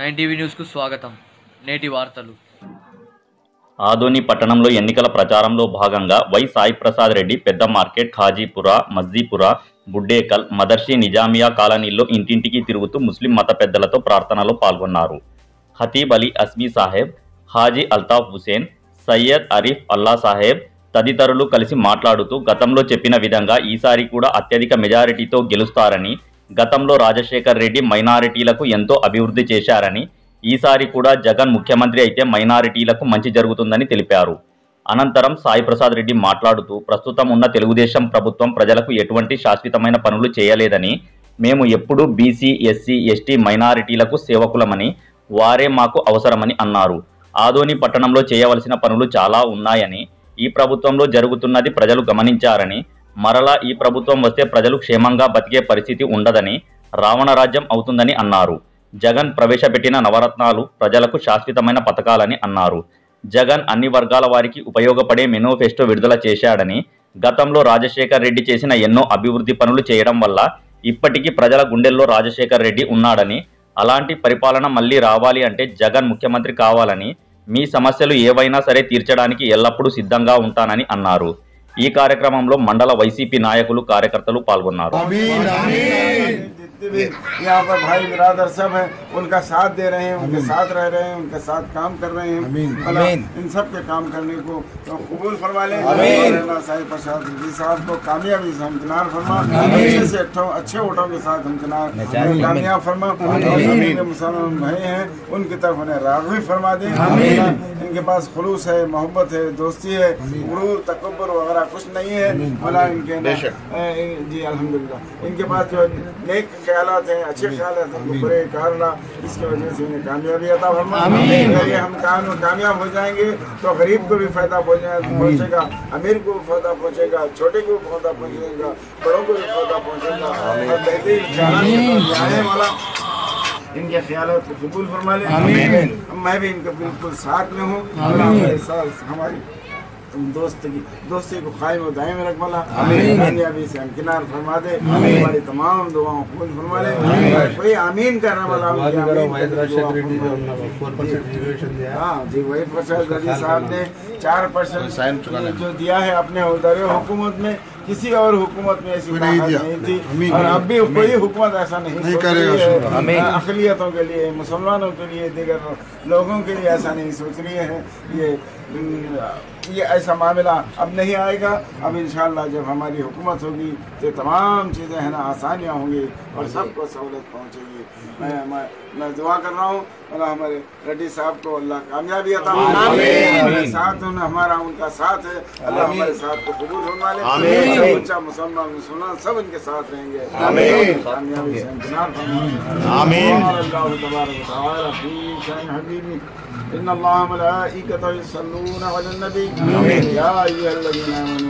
Nine TV న్యూస్కు స్వాగతం. నేటి వార్తలు. ఆదోని పట్టణంలో ఎన్నికల ప్రచారంలో భాగంగా వై సాయి ప్రసాద్ రెడ్డి పెద్ద మార్కెట్ ఖాజీపుర మజ్జీపుర బుడ్డేకల్ మదర్షి నిజామియా కాలనీల్లో ఇంటింటికి తిరుగుతూ ముస్లిం మత పెద్దలతో ప్రార్థనలో పాల్గొన్నారు. హతీబ్ అలీ అస్మీ సాహెబ్ హాజీ అల్తాఫ్ హుసేన్ సయ్యద్ అరీఫ్ అల్లా సాహెబ్ తదితరులు కలిసి మాట్లాడుతూ గతంలో చెప్పిన విధంగా ఈసారి కూడా అత్యధిక మెజారిటీతో గెలుస్తారని గతంలో రాజశేఖర్ రెడ్డి మైనారిటీలకు ఎంతో అభివృద్ధి చేశారని ఈసారి కూడా జగన్ ముఖ్యమంత్రి అయితే మైనారిటీలకు మంచి జరుగుతుందని తెలిపారు. అనంతరం సాయి ప్రసాద్ రెడ్డి మాట్లాడుతూ ప్రస్తుతం ఉన్న తెలుగుదేశం ప్రభుత్వం ప్రజలకు ఎటువంటి శాశ్వతమైన పనులు చేయలేదని మేము ఎప్పుడూ బీసీ ఎస్సీ ఎస్టీ మైనారిటీలకు సేవకులమని వారే మాకు అవసరమని అన్నారు. ఆదోని పట్టణంలో చేయవలసిన పనులు చాలా ఉన్నాయని ఈ ప్రభుత్వంలో జరుగుతున్నది ప్రజలు గమనించారని మరలా ఈ ప్రభుత్వం వస్తే ప్రజలు క్షేమంగా బతికే పరిస్థితి ఉండదని రావణరాజ్యం అవుతుందని అన్నారు. జగన్ ప్రవేశపెట్టిన నవరత్నాలు ప్రజలకు శాశ్వతమైన పథకాలని అన్నారు. జగన్ అన్ని వర్గాల వారికి ఉపయోగపడే మెనోఫెస్టో విడుదల చేశాడని గతంలో రాజశేఖర్ రెడ్డి చేసిన ఎన్నో అభివృద్ధి పనులు చేయడం వల్ల ఇప్పటికీ ప్రజల గుండెల్లో రాజశేఖర్ రెడ్డి ఉన్నాడని అలాంటి పరిపాలన మళ్ళీ రావాలి అంటే జగన్ ముఖ్యమంత్రి కావాలని మీ సమస్యలు ఏవైనా సరే తీర్చడానికి ఎల్లప్పుడూ సిద్ధంగా ఉంటానని అన్నారు. ఈ కార్యక్రమంలో మండల వైసీపీ నాయకులు కార్యకర్తలు పాల్గొన్నారు. یہاں پر بھائی برادر سب کام کرنے کو قبول فرما لیں اچھے ووٹوں کے ساتھ ہمکنار کامیاب فرما دیں ان کے پاس خلوص ہے محبت ہے دوستی ہے غرور تکبر وغیرہ کچھ نہیں ہے۔ بلا ان کے جی الحمدللہ۔ ان کے پاس جو نیک خیالات ہیں اچھے خیالات ہیں برے کارنا اس کی وجہ سے انہیں کامیابی عطا فرمائیں اگر ہم کامیاب ہو جائیں گے تو غریب کو بھی فائدہ پہنچے گا امیر کو بھی فائدہ پہنچے گا چھوٹے کو بھی فائدہ پہنچے گا بڑوں کو بھی فائدہ پہنچے گا۔ بہترین والا ان کے خیالات کو قبول فرما لے میں بھی ان کا بالکل ساتھ میں ہوں۔ ہماری تم دوست کی دوستی کو قائم و دائم رکھ والا کامیابی سے امکنار فرما دے۔ ہماری تمام دعاؤں قبول فرما لے۔ کوئی امین کرنے والا ہاں جی وہی پرساد صاحب نے چار پرسینٹ جو دیا ہے اپنے عہدار حکومت میں۔ کسی اور حکومت میں ایسی نہیں تھی۔ اور اب بھی کوئی حکومت ایسا نہیں کرے اقلیتوں کے لیے مسلمانوں کے لیے دیگر لوگوں کے لیے ایسا نہیں سوچ رہی ہے۔ یہ یہ ایسا معاملہ اب نہیں آئے گا۔ اب انشاءاللہ جب ہماری حکومت ہوگی تو تمام چیزیں ہیں نا آسانیاں ہوں گی اور سب کو سہولت پہنچے گی۔ میں میں دعا کر رہا ہوں اللہ ہمارے ریڈی صاحب کو اللہ کامیابی عطا ہمارے ساتھ ہوں ہمارا ان کا ساتھ ہے۔ اللہ ہمارے ساتھ کو قبول ہونے والے بچہ مسلمان مسلمان سب ان کے ساتھ رہیں گے۔ آمین۔ آمین آمین۔ آمین اللہ تبارک تعالی فی شان حبیبی۔ ان اللہ ملائکتہ یصلون علی النبی۔ یا ایھا الذین آمنوا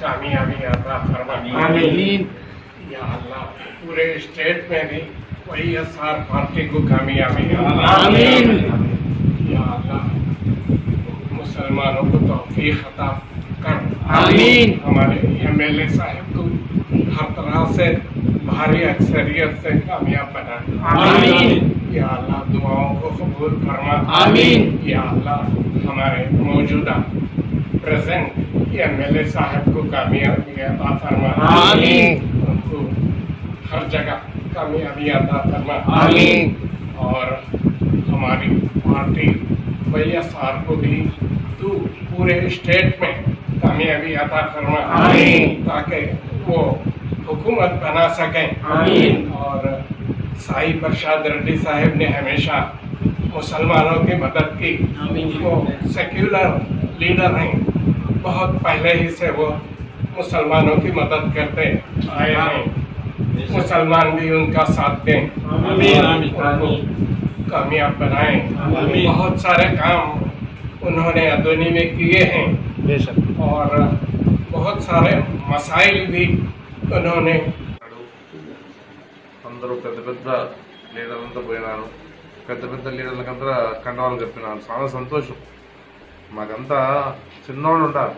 کامیابی عطا فرما پورے اسٹیٹ میں بھی وہی ایس آر پارٹی کو کامیابی آمین۔ مسلمانوں کو توفیق خطاب آمین۔ ہمارے ایم ایل اے صاحب کو ہر طرح سے بھاری اکثریت سے کامیاب بنا۔ آمین۔ یا اللہ دعاؤں کو قبول فرما۔ آمین۔ یا اللہ ہمارے موجودہ پریزنٹ ایم ایل اے صاحب کو کامیابی عطا فرما۔ آمین۔ ان کو ہر جگہ کامیابی عطا فرما۔ آمین۔ اور ہماری پارٹی وی ایس آر کو بھی تو پورے اسٹیٹ میں کامیابی عطا فرما آمین۔ تاکہ وہ حکومت بنا سکیں۔ آمین۔ اور سائی پرشاد ریڈی صاحب نے ہمیشہ مسلمانوں کی مدد کی۔ وہ سیکولر لیڈر ہیں۔ بہت پہلے ہی سے وہ مسلمانوں کی مدد کرتے آئے ہیں۔ مسلمان بھی ان کا ساتھ دیں۔ کامیاب بنائیں۔ بہت سارے کام انہوں نے ادونی میں کیے ہیں۔ हैं और बहुत सारे मसाइल भी उन्होंने అందరూ పెద్ద పెద్ద లీడర్లంతా పోయినారు పెద్ద పెద్ద లీడర్లకంతా కండవాలు చెప్పినారు చాలా సంతోషం మాకంతా చిన్నోళ్ళు ఉంటారు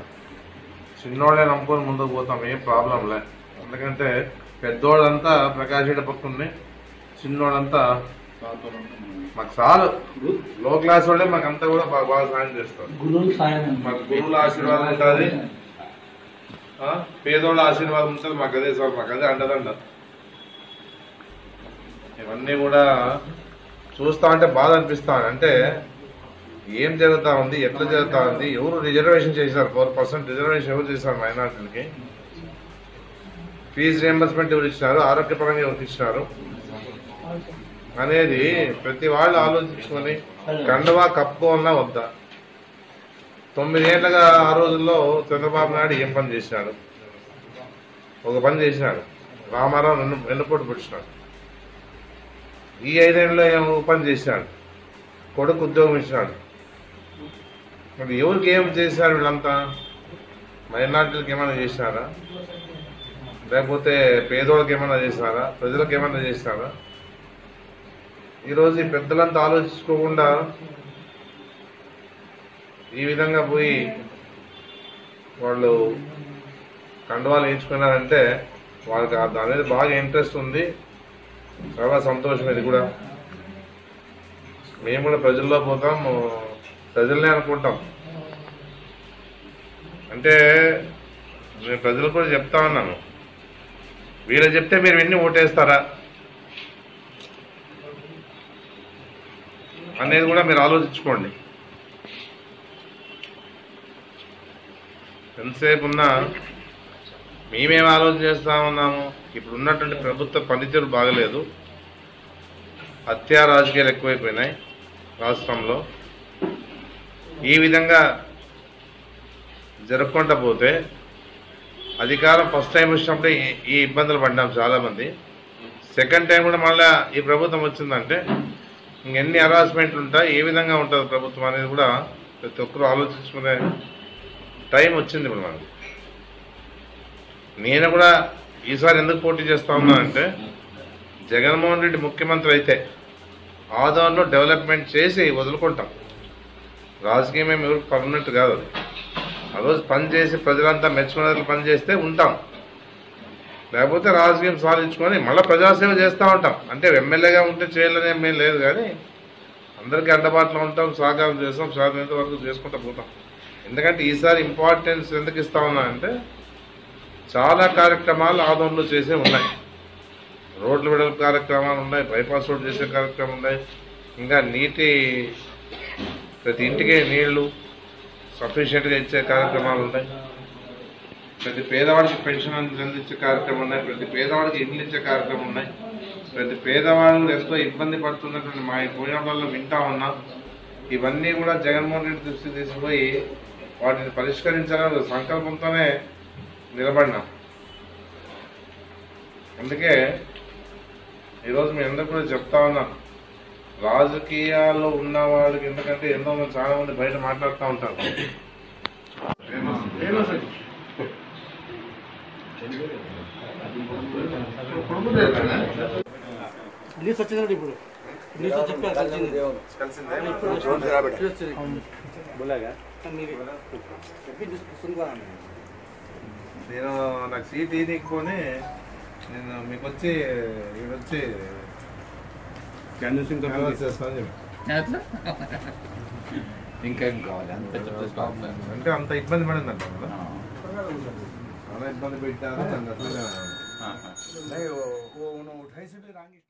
చిన్నోళ్ళే నమ్ముకొని ముందుకు పోతాం ఏం ప్రాబ్లం లే ఎందుకంటే పెద్దోళ్ళంతా ప్రకాష్ రెడ్డి పక్కనే చిన్నోళ్ళంతా మాకు చాలు. లో క్లాస్ వాళ్ళే మాకంతా కూడా బాగా బాగా సాయం చేస్తారు. మాకు గురువుల ఆశీర్వాదం ఉంటుంది. పేదోళ్ళ ఆశీర్వాదం ఉంటుంది. మాకు అదే సార్ మాకు అదే అండదండ. ఇవన్నీ కూడా చూస్తా ఉంటే బాధ అనిపిస్తా. అంటే ఏం జరుగుతా ఉంది? ఎట్లా జరుగుతా ఉంది? ఎవరు రిజర్వేషన్ చేశారు? ఫోర్ పర్సెంట్ రిజర్వేషన్ ఎవరు చేశారు మైనార్టీలకి ఫీజు రియంబర్స్మెంట్ ఎవరు ఇచ్చినారు? ఆరోగ్యపరంగా ఎవరికి ఇచ్చినారు? అనేది ప్రతి వాళ్ళు ఆలోచించుకొని కండువా కప్పుకోవాలన్నా వద్దా? తొమ్మిదేళ్ళుగా ఆ రోజుల్లో చంద్రబాబు నాయుడు ఏం పని చేసినాడు? ఒక పని చేసినాడు. రామారావు రెండు వెన్నుపోటు పెట్టినాడు. ఈ ఐదేళ్ళలో ఏం పని చేసినాడు? కొడుకు ఉద్యోగం ఇచ్చినాడు. మరి ఎవరికి ఏం చేశారు వీళ్ళంతా? మైనార్టీలకు ఏమైనా చేసినారా? లేకపోతే పేదోళ్ళకి ఏమైనా చేసినారా? ప్రజలకు ఏమైనా చేసినారా? ఈరోజు ఈ పెద్దలంతా ఆలోచించుకోకుండా ఈ విధంగా పోయి వాళ్ళు కండువాలు వేయించుకున్నారంటే వాళ్ళకి దాని మీద బాగా ఇంట్రెస్ట్ ఉంది. చాలా సంతోషం ఇది కూడా. మేము కూడా ప్రజల్లో పోతాం ప్రజలనే అనుకుంటాం. అంటే నేను ప్రజలు కూడా చెప్తా ఉన్నాను. వీళ్ళు చెప్తే మీరు ఎన్ని ఓటేస్తారా? అనేది కూడా మీరు ఆలోచించుకోండి. ఎంతసేపు ఉన్నా మేమేం ఆలోచన చేస్తా ఉన్నాము? ఇప్పుడు ఉన్నటువంటి ప్రభుత్వ పనితీరు బాగలేదు. హత్యా రాజకీయాలు ఎక్కువైపోయినాయి రాష్ట్రంలో. ఈ విధంగా జరగకుండా పోతే అధికారం ఫస్ట్ టైం వచ్చినప్పుడే ఈ- ఈ ఇబ్బందులు పడ్డాం చాలామంది. సెకండ్ టైం కూడా మళ్ళీ ఈ ప్రభుత్వం వచ్చిందంటే ఇంకెన్ని హరాస్మెంట్లు ఉంటాయి ఏ విధంగా ఉంటుంది ప్రభుత్వం అనేది కూడా ప్రతి ఒక్కరు ఆలోచించుకునే టైం వచ్చింది ఇప్పుడు మనకి. నేను కూడా ఈసారి ఎందుకు పోటీ చేస్తా ఉన్నానంటే జగన్మోహన్ రెడ్డి ముఖ్యమంత్రి అయితే ఆదోన్లో డెవలప్మెంట్ చేసి వదులుకుంటాం. రాజకీయం ఏమి ఎవరికి పర్మనెంట్ కాదు అది. ఆ రోజు పని చేసి ప్రజలంతా మెచ్చుకునేట్లు పని చేస్తే ఉంటాం. లేకపోతే రాజకీయం సాధించుకొని మళ్ళీ ప్రజాసేవ చేస్తూ ఉంటాం. అంటే ఎమ్మెల్యేగా ఉంటే చేయాలని ఏమీ లేదు కానీ అందరికీ అందుబాటులో ఉంటాం సహకారం చేస్తాం సాధ్యత వరకు చేసుకుంటూ పోతాం. ఎందుకంటే ఈసారి ఇంపార్టెన్స్ ఎందుకు ఇస్తా ఉన్నా అంటే చాలా కార్యక్రమాలు ఆదోన్లో చేసే ఉన్నాయి. రోడ్లు విడల కార్యక్రమాలు ఉన్నాయి బైపాస్ రోడ్ చేసే కార్యక్రమం ఉన్నాయి. ఇంకా నీటి ప్రతి ఇంటికి నీళ్ళు సఫిషియెంట్గా ఇచ్చే కార్యక్రమాలు ఉన్నాయి. ప్రతి పేదవాడికి పెన్షన్ అందించే కార్యక్రమం ఉన్నాయి. ప్రతి పేదవాడికి ఇండ్లు ఇచ్చే కార్యక్రమం ఉన్నాయి. ప్రతి పేదవాళ్ళు ఎంతో ఇబ్బంది పడుతున్నటువంటి మా పోయినప్పుడు వింటా ఉన్నాం ఇవన్నీ కూడా జగన్మోహన్ రెడ్డి దృష్టి తీసుకుపోయి వాటిని పరిష్కరించాలని సంకల్పంతోనే నిలబడినాం. అందుకే ఈరోజు మీ ఎందుకు కూడా చెప్తా ఉన్నాం రాజకీయాల్లో ఉన్న వాళ్ళకి ఎందుకంటే ఎంతో మంది చాలామంది బయట మాట్లాడుతూ ఉంటారు. రిలీజ్ వచ్చిందండి ఇప్పుడు. రిలీజ్ చెప్పారు కలిసింది. నేను నాకు సీట్ ఇదికొని నేను మీకు వచ్చి ఈడ వచ్చి చెప్పి. ఇంకా కావాలి? అంత అంటే అంత ఇబ్బంది పడిందంట కదా. చాలా ఇబ్బంది పెట్టారు. ہاں، ہاں۔ نہیں وہ انہوں اٹھائی سے بھی رانگی۔